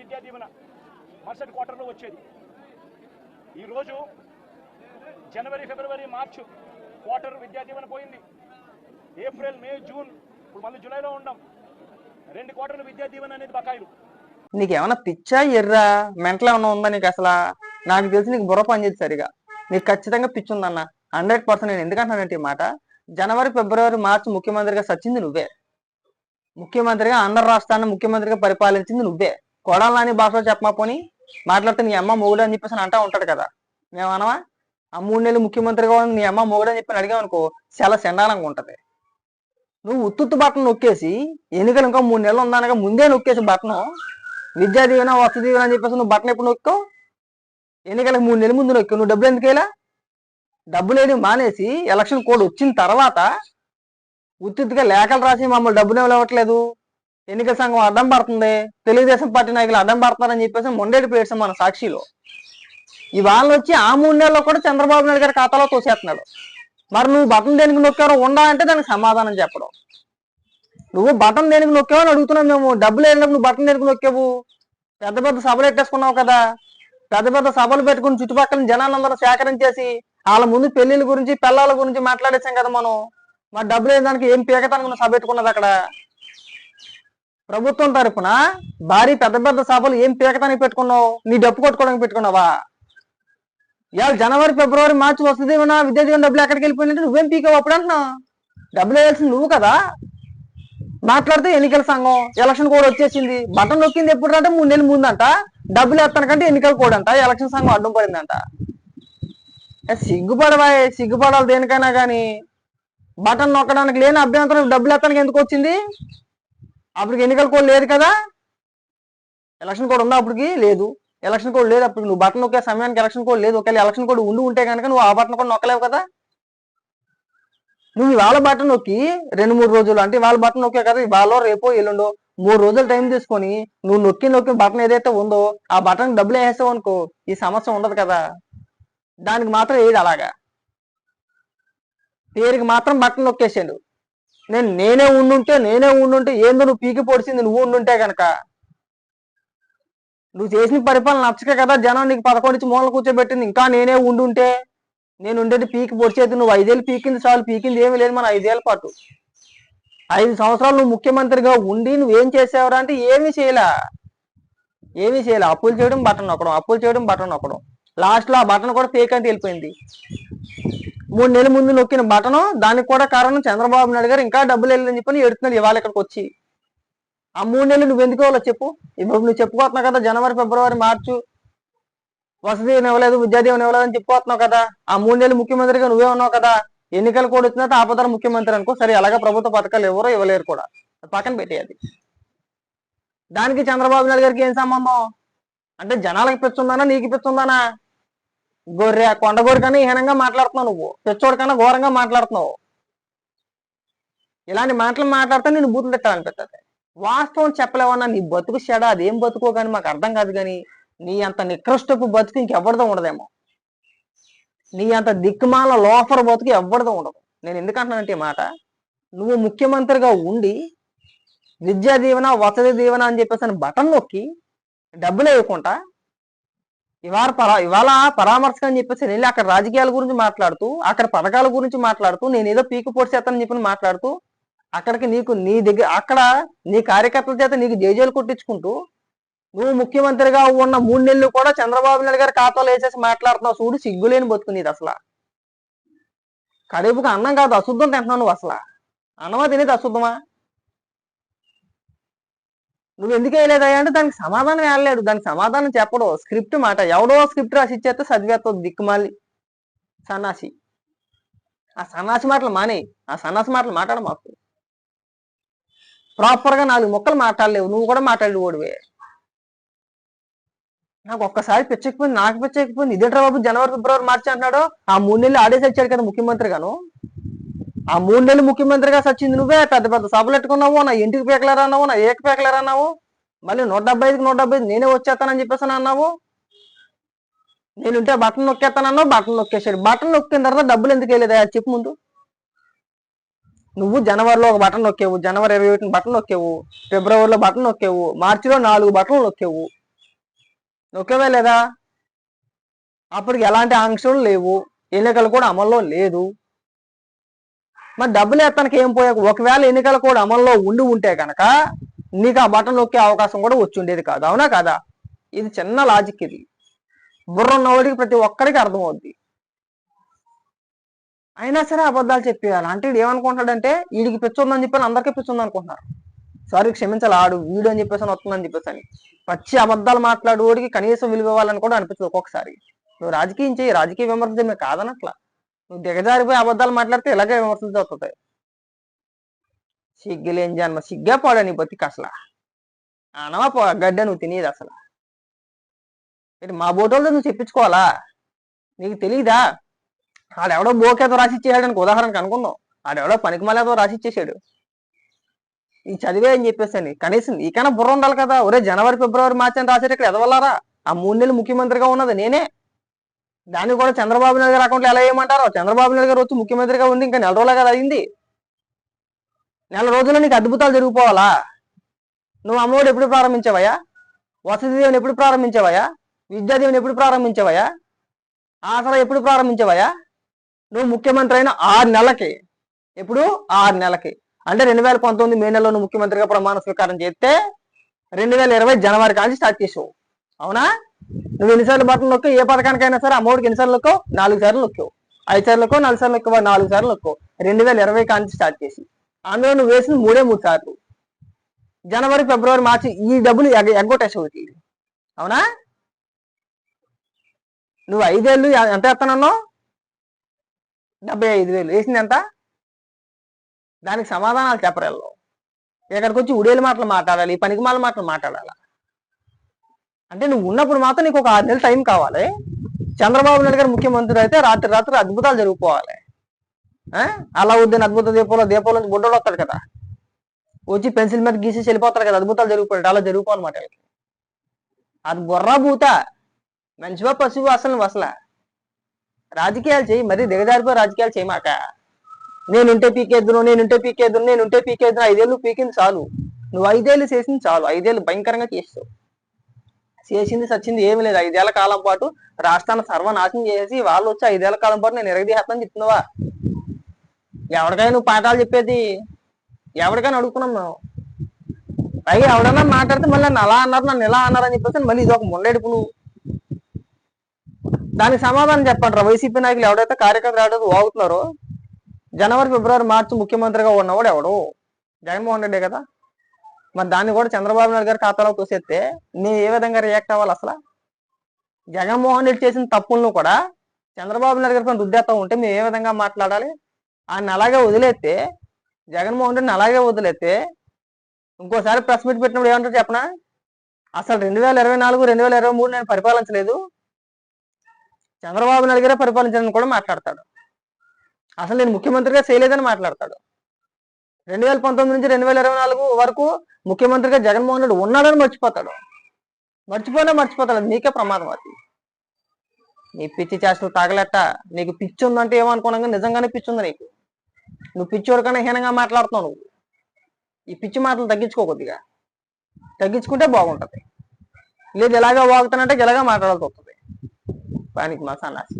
విద్యా దీవెన మరుసటి క్వార్టర్లో వచ్చేది. ఈరోజు జనవరి ఫిబ్రవరి మార్చు క్వార్టర్ విద్యా దీవెన పోయింది. ఏప్రిల్ మే జూన్ ఇప్పుడు మళ్ళీ జూలైలో ఉండం. రెండు క్వార్టర్లు విద్యా దీవెన అనేది బకాయిలు. నీకేమన్నా పిచ్చా ఎర్రా? మెంటల్ ఏమన్నా ఉందా నీకు అసలు? నాకు తెలిసి నీకు బుర్ర పనిచేది సరిగా. నీకు ఖచ్చితంగా పిచ్చి ఉందన్న. హండ్రెడ్ పర్సెంట్ నేను ఎందుకంటున్నానంటే ఈ మాట? జనవరి ఫిబ్రవరి మార్చి ముఖ్యమంత్రిగా సచ్చింది నువ్వే. ముఖ్యమంత్రిగా ఆంధ్ర రాష్ట్రాన్ని ముఖ్యమంత్రిగా పరిపాలించింది నువ్వే. కొడాలని భాషలో చెప్పమా పోని? మాట్లాడితే నీ అమ్మ మొగుడు అని చెప్పేసి అని అంటా ఉంటాడు కదా. మేము అనవా? ఆ మూడు నెలలు ముఖ్యమంత్రిగా ఉన్న నీ అమ్మ మొగుడు అని చెప్పి అడిగావు అనుకో చాలా చండాలంగా ఉంటది. నువ్వు ఉత్తుత్తు బట్టను నొక్కేసి ఎన్నికలు ఇంకా మూడు నెలలు ఉందనగా ముందే నొక్కేసి బట్టను విద్యా దీవెన వసతి దీవెన అని చెప్పేసి నువ్వు బట్టను ఎప్పుడు నొక్కావు ఎన్నికలకు మూడు నెలల ముందు నొక్కావు. నువ్వు డబ్బులు ఎందుకు డబ్బు లేని మానేసి ఎలక్షన్ కోడ్ వచ్చిన తర్వాత ఉత్తిగా లేఖలు రాసి మమ్మల్ని డబ్బులు ఇవ్వట్లేదు ఎన్నికల సంఘం అడ్డం పడుతుంది. తెలుగుదేశం పార్టీ నాయకులు అడ్డం పడతారని చెప్పేసి మొండేటి పేర్చాం మన సాక్షిలో. ఇవాళ వచ్చి ఆ మూడు నెలల్లో కూడా చంద్రబాబు నాయుడు గారి ఖాతాలో తోసేస్తున్నాడు. మరి నువ్వు బటన్ దేనికి నొక్కారో ఉండా అంటే దానికి సమాధానం చెప్పడం. నువ్వు బటన్ దేనికి నొక్కావు అని అడుగుతున్నాం మేము. డబ్బులు వెళ్ళినప్పుడు నువ్వు బటన్ దేనికి నొక్కావు? పెద్ద పెద్ద సభలు పెట్టేసుకున్నావు కదా. పెద్ద పెద్ద సభలు పెట్టుకుని చుట్టుపక్కల జనాలందరూ సేకరించేసి వాళ్ళ ముందు పెళ్ళిళ్ళ గురించి పిల్లల గురించి మాట్లాడేసాం కదా మనం. మరి డబ్బులు లేని దానికి ఏం పీకటానికి నువ్వు సభ పెట్టుకున్నది అక్కడ? ప్రభుత్వం తరపున భారీ పెద్ద పెద్ద సభలు ఏం పీకటానికి పెట్టుకున్నావు? నీ డబ్బు కొట్టుకోవడానికి పెట్టుకున్నావా? ఇవాళ జనవరి ఫిబ్రవరి మార్చి వస్తుంది ఏమన్నా విద్యా దీవెన డబ్బులు ఎక్కడికి వెళ్ళిపోయినట్టు నువ్వేం పీకావు అప్పుడు అంటున్నావు? డబ్బులు వేయాల్సింది నువ్వు కదా? మాట్లాడితే ఎన్నికల సంఘం ఎలక్షన్ కోడ్ వచ్చేసింది. బటన్ నొక్కింది ఎప్పుడు అంటే మూడు నెలలు ముందంట. డబ్బులు ఎత్తానికంటే ఎన్నికల కోడ్ అంట. ఎలక్షన్ సంఘం అడ్డం పడిందంట. ఏ సిగ్గుపడవా సిగ్గుపడాలి దేనికైనా కానీ బటన్ నొక్కడానికి లేని అభ్యంతరం డబ్బులు ఎత్తానికి ఎందుకు వచ్చింది? అప్పటికి ఎన్నికల కోడ్ లేదు కదా? ఎలక్షన్ కోడ్ ఉందా అప్పటికి? లేదు. ఎలక్షన్ కోడ్ లేదు అప్పుడు నువ్వు బటన్ నొక్కే సమయానికి ఎలక్షన్ కోడ్ లేదు. ఒకవేళ ఎలక్షన్ కోడ్ ఉండి ఉంటే కనుక నువ్వు ఆ బటన్ కూడా నొక్కలేవు కదా? నువ్వు ఇవాళ బటన్ నొక్కి రెండు మూడు రోజులు అంటే ఇవాళ బటన్ నొక్కే కదా? ఇవాళ రేపో ఎల్లుండో మూడు రోజులు టైం తీసుకొని నువ్వు నొక్కి నొక్కి బటన్ ఏదైతే ఉందో ఆ బటన్ డబ్బులు వేసావు అనుకో ఈ సమస్య ఉండదు కదా? దానికి మాత్రం ఏది అలాగా? పేరుకి మాత్రం బటన్ నొక్కేసాడు నేను నేనే ఉండుంటే నేనే ఉండుంటే ఏందో నువ్వు పీకి పొడిచింది నువ్వు ఉండుంటే కనుక నువ్వు చేసిన పరిపాలన నచ్చక కదా జనం నీకు పదకొండు నుంచి మూలలు కూర్చోబెట్టింది ఇంకా నేనే ఉండుంటే నేను ఉండేది పీకి పొడిచేది నువ్వు. ఐదేళ్ళు పీకింది చాలు పీకింది ఏమీ లేదు మన ఐదేళ్ళ పాటు. ఐదు సంవత్సరాలు నువ్వు ముఖ్యమంత్రిగా ఉండి నువ్వేం చేసావురా అంటే ఏమీ చేయలే. ఏమీ చేయలే. అప్పులు చేయడం బటన్ నొక్కడం అప్పులు చేయడం బటన్ నొక్కడం. లాస్ట్లో ఆ బటన్ కూడా ఫేక్ అని వెళ్ళిపోయింది. మూడు నెలల ముందు నొక్కిన బటను దానికి కూడా కారణం చంద్రబాబు నాయుడు గారు ఇంకా డబ్బులు వెళ్ళని చెప్పని ఎడుతున్నాడు ఇవాళ ఇక్కడికి వచ్చి. ఆ మూడు నెలలు నువ్వు ఎందుకు చెప్పు. ఇప్పుడు నువ్వు చెప్పుకోతున్నావు కదా జనవరి ఫిబ్రవరి మార్చు. వసతి ఇవ్వలేదు విద్యాదీవన ఇవ్వలేదు అని చెప్పుకోతున్నావు కదా. ఆ మూడు నెలలు ముఖ్యమంత్రిగా నువ్వే ఉన్నావు కదా. ఎన్నికలు కూడా వచ్చిన ఆపదర ముఖ్యమంత్రి అనుకో సరే అలాగే ప్రభుత్వ పథకాలు ఎవరో ఇవ్వలేరు కూడా. పక్కన పెట్టేది దానికి చంద్రబాబు నాయుడు గారికి ఏం సంబంధం? అంటే జనాలకి పిచ్చుందానా నీకు పిచ్చుందానా? గొర్రె కొండగోరి కన్నా హీనంగా మాట్లాడుతున్నావు నువ్వు. తెచ్చోడు కన్నా ఘోరంగా మాట్లాడుతున్నావు. ఇలాంటి మాటలు మాట్లాడితే నేను బూతులు తిట్టాలనిపిస్తుంది వాస్తవం చెప్పలేవన్నా నీ బతుకు చెడ అదేం బతుకో కానీ మాకు అర్థం కాదు కానీ నీ అంత నికృష్టపు బతుకు ఇంకెవరిదో ఉండదేమో. నీ అంత దిక్కుమాల లోఫర్ బతుకు ఎవరిదో ఉండదు. నేను ఎందుకంటున్నానంటే ఈ మాట? నువ్వు ముఖ్యమంత్రిగా ఉండి విద్యా దీవెన వసతి దీవెన అని చెప్పేసి అని బటన్ నొక్కి డబ్బులు వేయకుండా ఇవాళ పరా ఇవాళ పరామర్శ అని చెప్పేసి వెళ్ళి అక్కడ రాజకీయాల గురించి మాట్లాడుతూ అక్కడ పథకాల గురించి మాట్లాడుతూ నేను ఏదో పీకు పొడి చేస్తానని చెప్పి మాట్లాడుతూ అక్కడికి నీకు నీ దగ్గర అక్కడ నీ కార్యకర్తల చేత నీకు జేజేలు కొట్టించుకుంటూ నువ్వు ముఖ్యమంత్రిగా ఉన్న మూడు నెలలు కూడా చంద్రబాబు నాయుడు గారి ఖాతాలో వేసేసి మాట్లాడుతున్నావు చూడు సిగ్గులేని బతుకునేది అసలు. కడుపుకు అన్నం కాదు అశుద్ధం తింటున్నావు నువ్వు అసలు. అన్నమా తినేది అశుద్ధమా? నువ్వు ఎందుకు వేయలేదయ్యా అంటే దానికి సమాధానం వేయలేడు దానికి సమాధానం చెప్పడు. స్క్రిప్ట్ మాట. ఎవడో స్క్రిప్ట్ రాసి ఇచ్చేస్తే చదివేస్తావు దిక్కుమాలి. సన్నాసి. ఆ సన్నాసి మాటలు మానే. ఆ సన్నాసి మాటలు మాట్లాడ మాకు. ప్రాపర్గా నాలుగు మొక్కలు మాట్లాడలేవు. నువ్వు కూడా మాట్లాడి ఓడివే నాకు ఒక్కసారి పెచ్చకపోయింది నాకు పెచ్చకపోయింది ఇదే బాబు? జనవరి ఫిబ్రవరి మార్చి అంటున్నాడు. ఆ మూడు నెలలు ఆడేసి వచ్చాడు కదా ముఖ్యమంత్రి గాను. ఆ మూడు నెలలు ముఖ్యమంత్రిగా సచ్చింది నువ్వే పెద్ద పెద్ద సభలు పెట్టుకున్నావు నా ఇంటికి పేకలేరా అన్నావు నా ఏక పేకలేరా అన్నావు? మళ్ళీ నూట డెబ్బై ఐదుకి నూట డెబ్బై ఐదు నేనే వచ్చేస్తానని చెప్పేసి అన్నావు? నేను ఉంటే బటన్ నొక్కేస్తానన్నావు బటన్ నొక్కేసాడు బటన్ నొక్కిన తర్వాత డబ్బులు ఎందుకు వెళ్ళేదా అది చెప్పు ముందు. నువ్వు జనవరిలో ఒక బటన్ నొక్కేవు జనవరి ఇరవై ఒకటిని బటన్ నొక్కేవు ఫిబ్రవరిలో బటన్ నొక్కేవు మార్చిలో నాలుగు బటన్లు నొక్కేవు. నొక్కేవే లేదా? అప్పటికి ఎలాంటి ఆంక్షలు లేవు ఎన్నికలు కూడా అమల్లో లేదు. మరి డబ్బులు ఎత్తనకి ఏం పోయా ఒకవేళ ఎన్నికలు కూడా అమల్లో ఉండి ఉంటే కనుక నీకు ఆ బటన్ నొక్కే అవకాశం కూడా వచ్చి ఉండేది కాదు. అవునా కదా? ఇది చిన్న లాజిక్ ఇది. బుర్ర ఉన్నవాడికి ప్రతి ఒక్కడికి అర్థమవుద్ది. అయినా సరే అబద్ధాలు చెప్పేయాలి. అంటే వీడు ఏమనుకుంటాడంటే వీడికి పిచ్చుందని చెప్పి అందరికీ పిచ్చుంది అనుకుంటున్నారు. సారీ క్షమించాలి ఆడు వీడు అని చెప్పేసి అని వస్తుందని చెప్పేసి అని. పచ్చి అబద్ధాలు మాట్లాడేవాడికి కనీసం విలువ ఇవ్వాలని కూడా అనిపించదు ఒక్కొక్కసారి. నువ్వు రాజకీయం చేయి రాజకీయ విమర్శ కాదనట్లా. నువ్వు దిగజారిపోయి అబద్ధాలు మాట్లాడితే ఇలాగే విమర్శలు వస్తుంది సిగ్గులేని జన్మ సిగ్గా పోడా నీ బతికి అసలు. అనవా పో గడ్డ నువ్వు తినేది అసలు. ఇటు మా బోటోళ్ళతో నువ్వు చెప్పించుకోవాలా? నీకు తెలియదా ఆడెవడో బోకేతో రాసిచ్చేసాడానికి ఉదాహరణకు అనుకున్నావు ఆడెవడో పనికిమాలేదో రాసిచ్చేసాడు ఈ చదివే అని చెప్పేసాను కనీసం నీకైనా బుర్ర ఉండాలి కదా. ఒరే జనవరి ఫిబ్రవరి మార్చి అని రాసేట ఇక్కడ ఎదవల్లారా? ఆ మూడు నెలలు ముఖ్యమంత్రిగా ఉన్నది నేనే. దాన్ని కూడా చంద్రబాబు నాయుడు గారి అకౌంట్లో ఎలా వేయమంటారో చంద్రబాబు నాయుడు గారు వచ్చి ముఖ్యమంత్రిగా ఉండి ఇంకా నెల రోజులే కదా అయింది. నెల రోజుల్లో నీకు అద్భుతాలు జరిగిపోవాలా? నువ్వు అమ్మఒడి ఎప్పుడు ప్రారంభించావయ్యా? వసతి దీవెని ఎప్పుడు ప్రారంభించావయ్యా? విద్యా దీవెని ఎప్పుడు ప్రారంభించావయ్యా? ఆసరా ఎప్పుడు ప్రారంభించావయ్యా? నువ్వు ముఖ్యమంత్రి అయిన ఆరు నెలలకి ఎప్పుడు? ఆరు నెలలకి. అంటే రెండు వేల పంతొమ్మిది మే నెలలో నువ్వు ముఖ్యమంత్రిగా ప్రమాణ స్వీకారం చేస్తే రెండు వేల ఇరవై జనవరి కాంచి స్టార్ట్ చేసావు. అవునా? నువ్వు ఎన్నిసార్లు బట్టలు నొక్కు ఏ పథకానికైనా సరే అమ్మఒడికి ఎన్నిసార్లు నొక్కో నాలుగు సార్లు నొక్కు ఐదు సార్లు నొక్కో నాలుగు సార్లు నొక్కో నాలుగు సార్లు నొక్కో రెండు వేల ఇరవై కాంచి స్టార్ట్ చేసి. అందులో నువ్వు వేసిన మూడే మూడు సార్లు. జనవరి ఫిబ్రవరి మార్చి ఈ డబ్బులు ఎగ్గ ఎగ్గొట్టేసావు అవునా? నువ్వు ఐదేళ్ళు ఎంత ఎత్తనన్నావు? డెబ్బై ఐదు వేలు. వేసింది ఎంత? దానికి సమాధానాలు చెప్పరేళ్ళు. ఇక్కడికి వచ్చి ఉడేలు మాటలు మాట్లాడాలి పనికి మాటలు మాట్లాడాలి? అంటే నువ్వు ఉన్నప్పుడు మాత్రం నీకు ఒక ఆరు నెలలు టైం కావాలి. చంద్రబాబు నాయుడు గారు ముఖ్యమంత్రి అయితే రాత్రి రాత్రి అద్భుతాలు జరిగిపోవాలి ఆ? అలా వద్దని అద్భుత దీపంలో దీపంలో నుంచి బుడ్డోడు వస్తాడు కదా. వచ్చి పెన్సిల్ మీద గీసేసి వెళ్ళిపోతారు కదా అద్భుతాలు జరిగిపోయాడు అలా జరిగిపోనమాట వీళ్ళకి. అది బుర్రా బూత. మంచివా పశువు అసలు అసలు? రాజకీయాలు చేయి మరీ దిగజారిపోయి రాజకీయాలు చేయమాక నేనుంటే పీకేద్దును నేనుంటే పీకేద్దును నేనుంటే పీకేద్దును ఐదేళ్ళు పీకింది చాలు. నువ్వు ఐదేళ్ళు చేసింది చాలు. ఐదేళ్ళు భయంకరంగా చేస్తావు చేసింది సచ్చింది ఏమి లేదు. ఐదేళ్ళ కాలం పాటు రాష్ట్రాన్ని సర్వనాశనం చేసి వాళ్ళు వచ్చి ఐదేళ్ళ కాలం పాటు నేను ఎరగదీహేస్తాను చెప్తున్నావా? ఎవరికైనా నువ్వు పాఠాలు చెప్పేది? ఎవరికైనా అడుగుతున్నాం మేము పైగా ఎవడన్నా మాట్లాడితే మళ్ళీ నన్ను అలా అన్నారు నన్ను ఇలా అన్నారు అని చెప్పేసి మళ్ళీ ఇది ఒక ముండెడుపు నువ్వు. దానికి సమాధానం చెప్పండి రా వైసీపీ నాయకులు ఎవడైతే కార్యకర్తలు ఎవడైతే వాగుతున్నారో జనవరి ఫిబ్రవరి మార్చి ముఖ్యమంత్రిగా ఉన్నవాడు ఎవడు? జగన్మోహన్ రెడ్డి కదా? మరి దాన్ని కూడా చంద్రబాబు నాయుడు గారి ఖాతాలో తోసేస్తే నేను ఏ విధంగా రియాక్ట్ అవ్వాలి అసలు? జగన్మోహన్ రెడ్డి చేసిన తప్పులను కూడా చంద్రబాబు నాయుడు గారి పైన రుద్దేస్తా ఉంటే మేము ఏ విధంగా మాట్లాడాలి? ఆయన అలాగే వదిలేస్తే జగన్మోహన్ రెడ్డిని అలాగే వదిలేస్తే ఇంకోసారి ప్రెస్ మీట్ పెట్టినప్పుడు ఏమంటారు చెప్పనా? అసలు రెండు వేల ఇరవై నాలుగు రెండు వేల ఇరవై మూడు నేను పరిపాలించలేదు. చంద్రబాబు నాయుడు గారే పరిపాలించాలని కూడా మాట్లాడతాడు. అసలు నేను ముఖ్యమంత్రిగా చేయలేదని మాట్లాడతాడు. రెండు వేల పంతొమ్మిది నుంచి రెండు వేల ఇరవై నాలుగు వరకు ముఖ్యమంత్రిగా జగన్మోహన్ రెడ్డి ఉన్నాడని మర్చిపోతాడు. మర్చిపోయినా మర్చిపోతాడు. నీకే ప్రమాదం అది. నీ పిచ్చి చేష్టలు తాగలెట్ట నీకు పిచ్చి ఉందంటే ఏమనుకున్నాగా నిజంగానే పిచ్చి ఉంది నీకు. నువ్వు పిచ్చి వరకన్నా హీనంగా మాట్లాడుతున్నావు నువ్వు. ఈ పిచ్చి మాటలు తగ్గించుకో కొద్దిగా. తగ్గించుకుంటే బాగుంటుంది. లేదు ఎలాగా వాగుతానంటే ఇలాగా మాట్లాడాల్సి వస్తుంది. దానికి మా సన్నాసి